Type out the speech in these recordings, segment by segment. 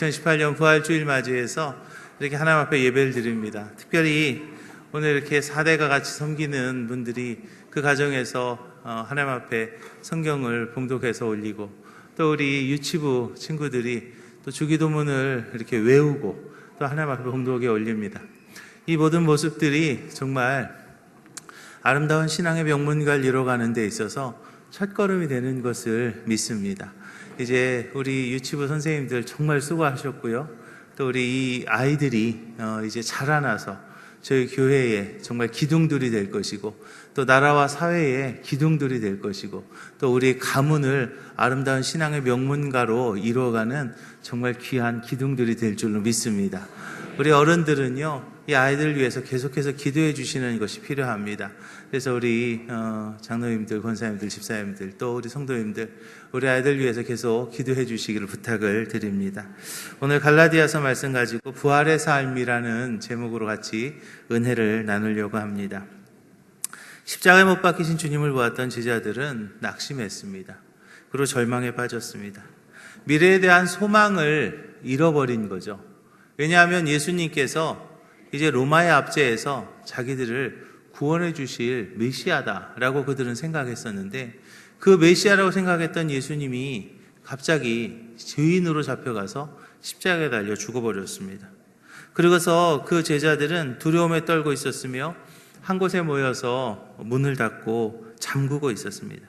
2018년 부활주일 맞이해서 이렇게 하나님 앞에 예배를 드립니다. 특별히 오늘 이렇게 사대가 같이 섬기는 분들이 그 가정에서 어, 하나님 앞에 성경을 봉독해서 올리고 또 우리 유치부 친구들이 또 주기도문을 이렇게 외우고 또 하나님 앞에 봉독에 올립니다. 이 모든 모습들이 정말 아름다운 신앙의 명문가를 이뤄가는 데 있어서 첫걸음이 되는 것을 믿습니다. 이제 우리 유치부 선생님들 정말 수고하셨고요. 또 우리 이 아이들이 어, 이제 자라나서 저희 교회에 정말 기둥들이 될 것이고 또 나라와 사회에 기둥들이 될 것이고 또 우리 가문을 아름다운 신앙의 명문가로 이루어가는 정말 귀한 기둥들이 될 줄로 믿습니다. 우리 어른들은요, 이 아이들을 위해서 계속해서 기도해 주시는 것이 필요합니다. 그래서 우리 어, 장로님들, 권사님들, 집사님들, 또 우리 성도님들, 우리 아이들 위해서 계속 기도해 주시기를 부탁을 드립니다. 오늘 갈라디아서 말씀 가지고 부활의 삶이라는 제목으로 같이 은혜를 나누려고 합니다. 십자가에 못 박히신 주님을 보았던 제자들은 낙심했습니다. 그리고 절망에 빠졌습니다. 미래에 대한 소망을 잃어버린 거죠. 왜냐하면 예수님께서 이제 로마의 압제에서 자기들을 구원해 주실 메시아다라고 그들은 생각했었는데 그 메시아라고 생각했던 예수님이 갑자기 죄인으로 잡혀가서 십자가에 달려 죽어버렸습니다. 그러고서 그 제자들은 두려움에 떨고 있었으며 한 곳에 모여서 문을 닫고 잠그고 있었습니다.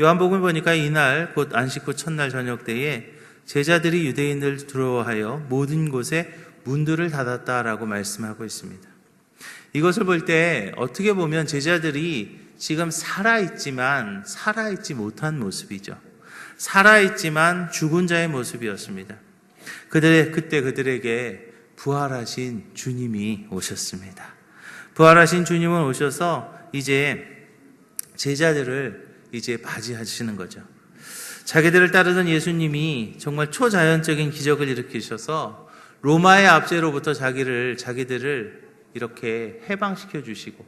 요한복음 보니까 이날 곧 안식 후 첫날 저녁 때에 제자들이 유대인들 두려워하여 모든 곳에 문들을 닫았다라고 말씀하고 있습니다. 이것을 볼 때 어떻게 보면 제자들이 지금 살아있지만 살아있지 못한 모습이죠. 살아있지만 죽은 자의 모습이었습니다. 그들의, 그때 그들에게 부활하신 주님이 오셨습니다. 부활하신 주님은 오셔서 이제 제자들을 이제 맞이하시는 거죠. 자기들을 따르던 예수님이 정말 초자연적인 기적을 일으키셔서 로마의 압제로부터 자기를 자기들을 이렇게 해방시켜 주시고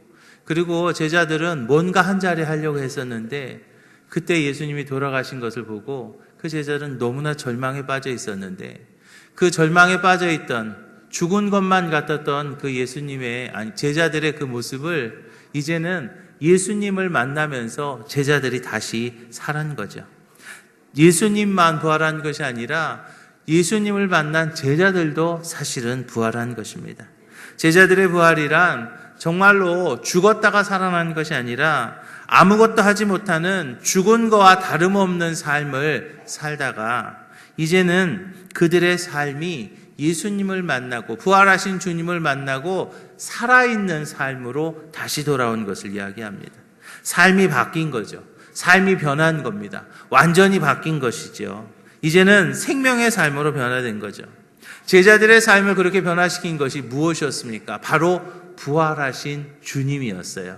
그리고 제자들은 뭔가 한 자리 하려고 했었는데 그때 예수님이 돌아가신 것을 보고 그 제자들은 너무나 절망에 빠져 있었는데 그 절망에 빠져 있던 죽은 것만 같았던 그 예수님의 아니 제자들의 그 모습을 이제는 예수님을 만나면서 제자들이 다시 살은 거죠. 예수님만 부활한 것이 아니라 예수님을 만난 제자들도 사실은 부활한 것입니다. 제자들의 부활이란 정말로 죽었다가 살아난 것이 아니라 아무것도 하지 못하는 죽은 거와 다름없는 삶을 살다가 이제는 그들의 삶이 예수님을 만나고 부활하신 주님을 만나고 살아있는 삶으로 다시 돌아온 것을 이야기합니다. 삶이 바뀐 거죠. 삶이 변한 겁니다. 완전히 바뀐 것이죠. 이제는 생명의 삶으로 변화된 거죠. 제자들의 삶을 그렇게 변화시킨 것이 무엇이었습니까? 바로 부활하신 주님이었어요.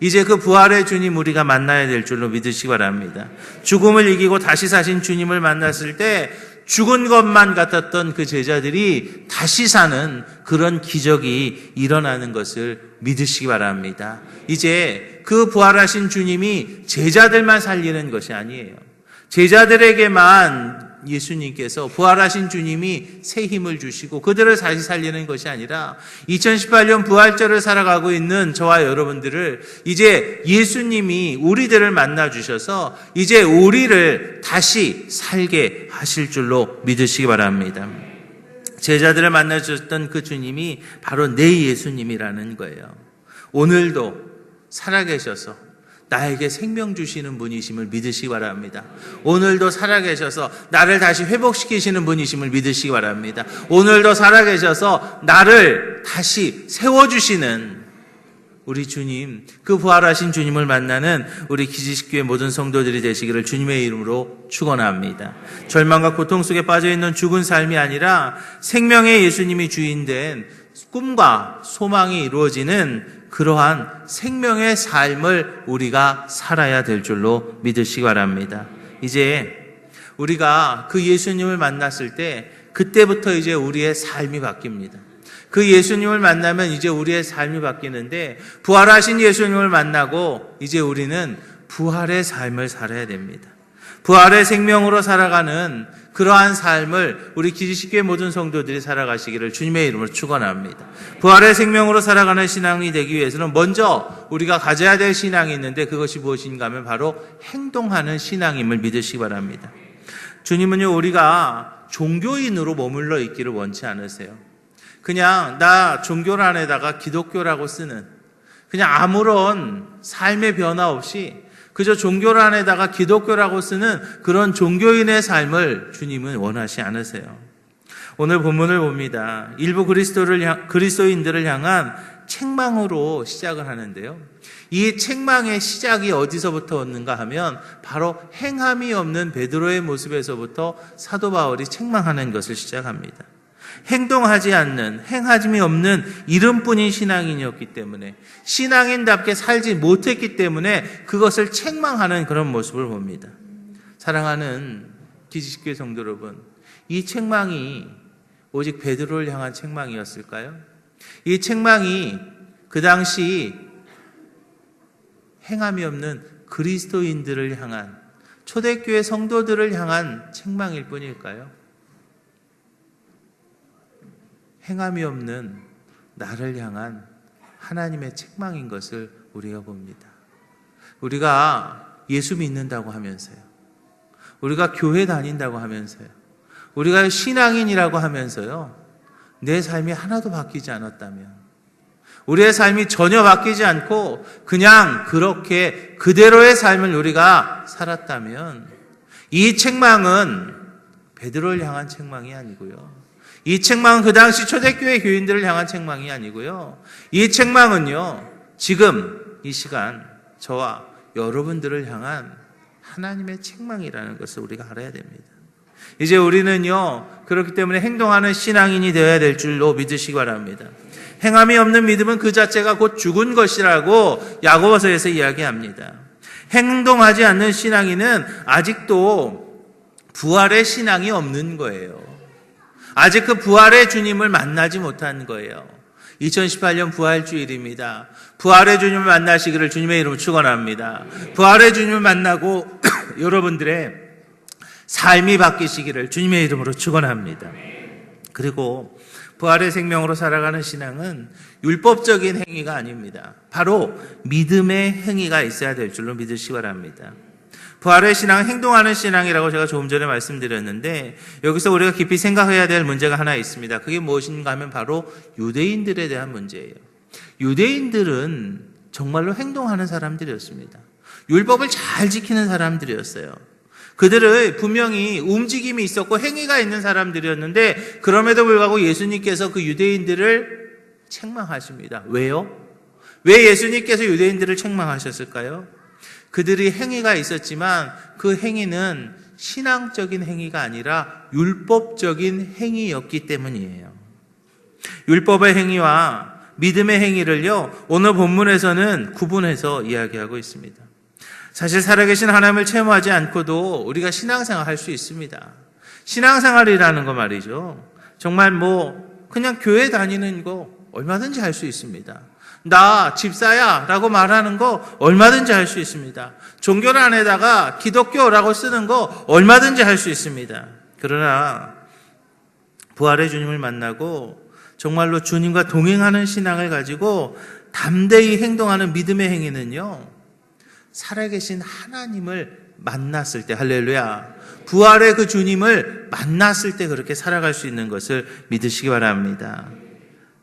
이제 그 부활의 주님 우리가 만나야 될 줄로 믿으시기 바랍니다. 죽음을 이기고 다시 사신 주님을 만났을 때 죽은 것만 같았던 그 제자들이 다시 사는 그런 기적이 일어나는 것을 믿으시기 바랍니다. 이제 그 부활하신 주님이 제자들만 살리는 것이 아니에요. 제자들에게만 예수님께서 부활하신 주님이 새 힘을 주시고 그들을 다시 살리는 것이 아니라 2018년 부활절을 살아가고 있는 저와 여러분들을 이제 예수님이 우리들을 만나 주셔서 이제 우리를 다시 살게 하실 줄로 믿으시기 바랍니다. 제자들을 만나 주셨던 그 주님이 바로 내 예수님이라는 거예요. 오늘도 살아계셔서 나에게 생명 주시는 분이심을 믿으시기 바랍니다. 오늘도 살아계셔서 나를 다시 회복시키시는 분이심을 믿으시기 바랍니다. 오늘도 살아계셔서 나를 다시 세워주시는 우리 주님, 그 부활하신 주님을 만나는 우리 기지식교회 모든 성도들이 되시기를 주님의 이름으로 축원합니다. 절망과 고통 속에 빠져 있는 죽은 삶이 아니라 생명의 예수님이 주인된 꿈과 소망이 이루어지는 그러한 생명의 삶을 우리가 살아야 될 줄로 믿으시기 바랍니다. 이제 우리가 그 예수님을 만났을 때 그때부터 이제 우리의 삶이 바뀝니다. 그 예수님을 만나면 이제 우리의 삶이 바뀌는데 부활하신 예수님을 만나고 이제 우리는 부활의 삶을 살아야 됩니다. 부활의 생명으로 살아가는 그러한 삶을 우리 기지식교회 모든 성도들이 살아가시기를 주님의 이름으로 축원합니다. 부활의 생명으로 살아가는 신앙이 되기 위해서는 먼저 우리가 가져야 될 신앙이 있는데 그것이 무엇인가 하면 바로 행동하는 신앙임을 믿으시기 바랍니다. 주님은요 우리가 종교인으로 머물러 있기를 원치 않으세요. 그냥 나 종교란에다가 기독교라고 쓰는 그냥 아무런 삶의 변화 없이 그저 종교란에다가 기독교라고 쓰는 그런 종교인의 삶을 주님은 원하시 않으세요. 오늘 본문을 봅니다. 일부 그리스도를 향, 그리스도인들을 향한 책망으로 시작을 하는데요. 이 책망의 시작이 어디서부터 왔는가 하면 바로 행함이 없는 베드로의 모습에서부터 사도 바울이 책망하는 것을 시작합니다. 행동하지 않는 행하짐이 없는 이름뿐인 신앙인이었기 때문에 신앙인답게 살지 못했기 때문에 그것을 책망하는 그런 모습을 봅니다. 사랑하는 기지식교회 성도 여러분, 이 책망이 오직 베드로를 향한 책망이었을까요? 이 책망이 그 당시 행함이 없는 그리스도인들을 향한 초대교회 성도들을 향한 책망일 뿐일까요? 행함이 없는 나를 향한 하나님의 책망인 것을 우리가 봅니다. 우리가 예수 믿는다고 하면서요. 우리가 교회 다닌다고 하면서요. 우리가 신앙인이라고 하면서요. 내 삶이 하나도 바뀌지 않았다면 우리의 삶이 전혀 바뀌지 않고 그냥 그렇게 그대로의 삶을 우리가 살았다면 이 책망은 베드로를 향한 책망이 아니고요. 이 책망은 그 당시 초대교회 교인들을 향한 책망이 아니고요. 이 책망은요, 지금 이 시간 저와 여러분들을 향한 하나님의 책망이라는 것을 우리가 알아야 됩니다. 이제 우리는요, 그렇기 때문에 행동하는 신앙인이 되어야 될 줄로 믿으시기 바랍니다. 행함이 없는 믿음은 그 자체가 곧 죽은 것이라고 야고보서에서 이야기합니다. 행동하지 않는 신앙인은 아직도 부활의 신앙이 없는 거예요. 아직 그 부활의 주님을 만나지 못한 거예요. 2018년 부활주일입니다. 부활의 주님을 만나시기를 주님의 이름으로 축원합니다. 부활의 주님을 만나고 여러분들의 삶이 바뀌시기를 주님의 이름으로 축원합니다. 그리고 부활의 생명으로 살아가는 신앙은 율법적인 행위가 아닙니다. 바로 믿음의 행위가 있어야 될 줄로 믿으시기 바랍니다. 부활의 신앙, 행동하는 신앙이라고 제가 조금 전에 말씀드렸는데 여기서 우리가 깊이 생각해야 될 문제가 하나 있습니다. 그게 무엇인가 하면 바로 유대인들에 대한 문제예요. 유대인들은 정말로 행동하는 사람들이었습니다. 율법을 잘 지키는 사람들이었어요. 그들의 분명히 움직임이 있었고 행위가 있는 사람들이었는데 그럼에도 불구하고 예수님께서 그 유대인들을 책망하십니다. 왜요? 왜 예수님께서 유대인들을 책망하셨을까요? 그들이 행위가 있었지만 그 행위는 신앙적인 행위가 아니라 율법적인 행위였기 때문이에요. 율법의 행위와 믿음의 행위를요, 오늘 본문에서는 구분해서 이야기하고 있습니다. 사실 살아계신 하나님을 체험하지 않고도 우리가 신앙생활 할 수 있습니다. 신앙생활이라는 거 말이죠. 정말 뭐, 그냥 교회 다니는 거 얼마든지 할 수 있습니다. 나 집사야 라고 말하는 거 얼마든지 할 수 있습니다. 종교를 안에다가 기독교라고 쓰는 거 얼마든지 할 수 있습니다. 그러나 부활의 주님을 만나고 정말로 주님과 동행하는 신앙을 가지고 담대히 행동하는 믿음의 행위는요, 살아계신 하나님을 만났을 때, 할렐루야. 부활의 그 주님을 만났을 때 그렇게 살아갈 수 있는 것을 믿으시기 바랍니다.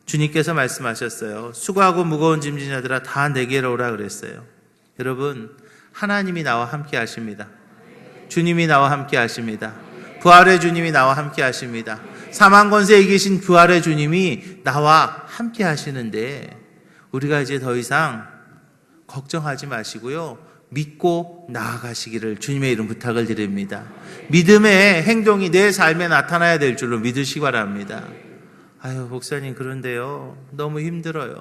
주님께서 말씀하셨어요. 수고하고 무거운 짐진 자들아 다 내게로 오라 그랬어요. 여러분, 하나님이 나와 함께 하십니다. 주님이 나와 함께 하십니다. 부활의 주님이 나와 함께 하십니다. 사망 권세에 계신 부활의 주님이 나와 함께 하시는데 우리가 이제 더 이상 걱정하지 마시고요. 믿고 나아가시기를 주님의 이름 부탁을 드립니다. 믿음의 행동이 내 삶에 나타나야 될 줄로 믿으시기 바랍니다. 아유, 목사님, 그런데요. 너무 힘들어요.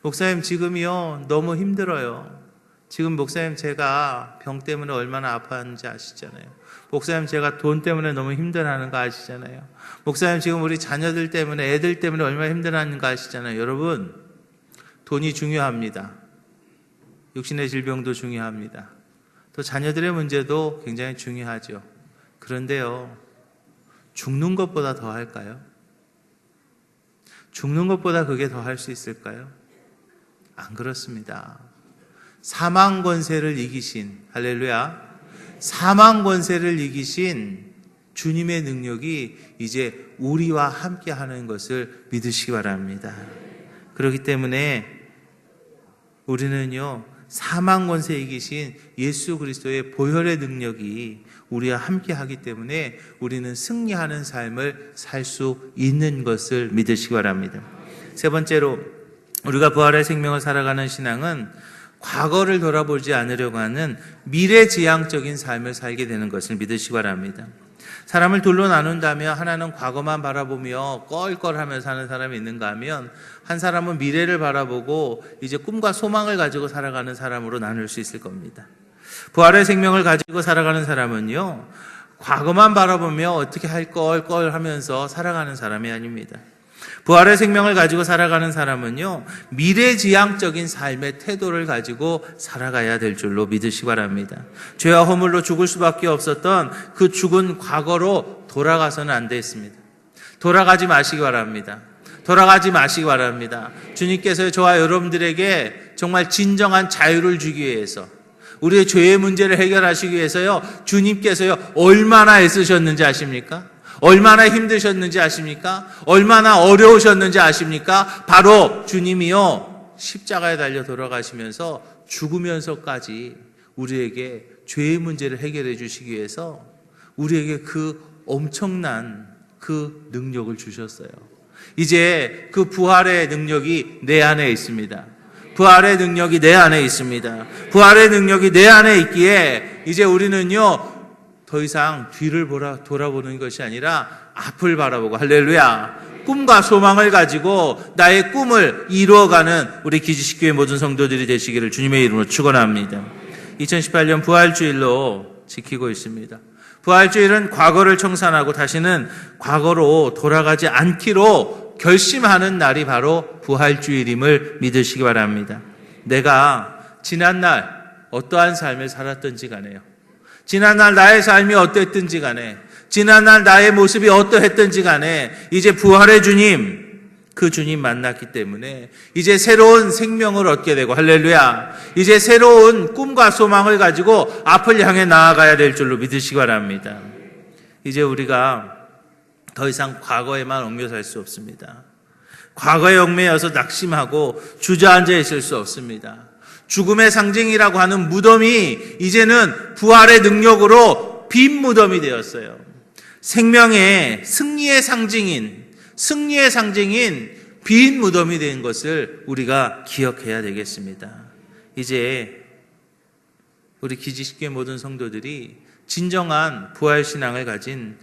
목사님, 지금이요. 너무 힘들어요. 지금 목사님, 제가 병 때문에 얼마나 아파하는지 아시잖아요. 목사님, 제가 돈 때문에 너무 힘들어하는 거 아시잖아요. 목사님, 지금 우리 자녀들 때문에, 애들 때문에 얼마나 힘들어하는 거 아시잖아요. 여러분, 돈이 중요합니다. 육신의 질병도 중요합니다. 또 자녀들의 문제도 굉장히 중요하죠. 그런데요, 죽는 것보다 더 할까요? 죽는 것보다 그게 더 할 수 있을까요? 안 그렇습니다. 사망 권세를 이기신 할렐루야. 사망 권세를 이기신 주님의 능력이 이제 우리와 함께 하는 것을 믿으시기 바랍니다. 그렇기 때문에 우리는요, 사망 권세 이기신 예수 그리스도의 보혈의 능력이 우리와 함께 하기 때문에 우리는 승리하는 삶을 살 수 있는 것을 믿으시기 바랍니다. 세 번째로 우리가 부활의 생명을 살아가는 신앙은 과거를 돌아보지 않으려고 하는 미래지향적인 삶을 살게 되는 것을 믿으시기 바랍니다. 사람을 둘로 나눈다면 하나는 과거만 바라보며 껄껄하며 사는 사람이 있는가 하면 한 사람은 미래를 바라보고 이제 꿈과 소망을 가지고 살아가는 사람으로 나눌 수 있을 겁니다. 부활의 생명을 가지고 살아가는 사람은요, 과거만 바라보며 어떻게 할 걸 걸 하면서 살아가는 사람이 아닙니다. 부활의 생명을 가지고 살아가는 사람은요, 미래지향적인 삶의 태도를 가지고 살아가야 될 줄로 믿으시 기 바랍니다. 죄와 허물로 죽을 수밖에 없었던 그 죽은 과거로 돌아가서는 안 되겠습니다. 돌아가지 마시기 바랍니다. 돌아가지 마시기 바랍니다. 주님께서 저와 여러분들에게 정말 진정한 자유를 주기 위해서 우리의 죄의 문제를 해결하시기 위해서요, 주님께서요, 얼마나 애쓰셨는지 아십니까? 얼마나 힘드셨는지 아십니까? 얼마나 어려우셨는지 아십니까? 바로 주님이요, 십자가에 달려 돌아가시면서 죽으면서까지 우리에게 죄의 문제를 해결해 주시기 위해서 우리에게 그 엄청난 그 능력을 주셨어요. 이제 그 부활의 능력이 내 안에 있습니다. 부활의 능력이 내 안에 있습니다. 부활의 능력이 내 안에 있기에 이제 우리는요, 더 이상 뒤를 보라, 돌아보는 것이 아니라 앞을 바라보고, 할렐루야. 꿈과 소망을 가지고 나의 꿈을 이루어가는 우리 기지식교회 모든 성도들이 되시기를 주님의 이름으로 축원합니다. 2018년 부활주일로 지키고 있습니다. 부활주일은 과거를 청산하고 다시는 과거로 돌아가지 않기로 결심하는 날이 바로 부활주일임을 믿으시기 바랍니다. 내가 지난날 어떠한 삶을 살았던지 간에요. 지난날 나의 삶이 어땠든지 간에, 지난날 나의 모습이 어떠했든지 간에, 이제 부활의 주님, 그 주님 만났기 때문에 이제 새로운 생명을 얻게 되고 할렐루야 이제 새로운 꿈과 소망을 가지고 앞을 향해 나아가야 될 줄로 믿으시기 바랍니다. 이제 우리가 더 이상 과거에만 얽며 살 수 없습니다. 과거에 얽매여서 낙심하고 주저앉아 있을 수 없습니다. 죽음의 상징이라고 하는 무덤이 이제는 부활의 능력으로 빈 무덤이 되었어요. 생명의 승리의 상징인 승리의 상징인 빈 무덤이 된 것을 우리가 기억해야 되겠습니다. 이제 우리 기지식교회 모든 성도들이 진정한 부활 신앙을 가진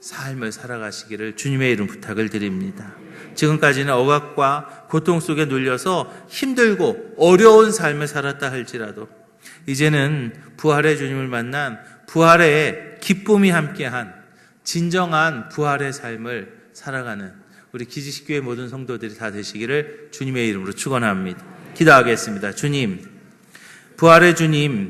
삶을 살아가시기를 주님의 이름 부탁을 드립니다. 지금까지는 억압과 고통 속에 눌려서 힘들고 어려운 삶을 살았다 할지라도 이제는 부활의 주님을 만난 부활의 기쁨이 함께한 진정한 부활의 삶을 살아가는 우리 기지식교회 모든 성도들이 다 되시기를 주님의 이름으로 축원합니다. 기도하겠습니다. 주님, 부활의 주님,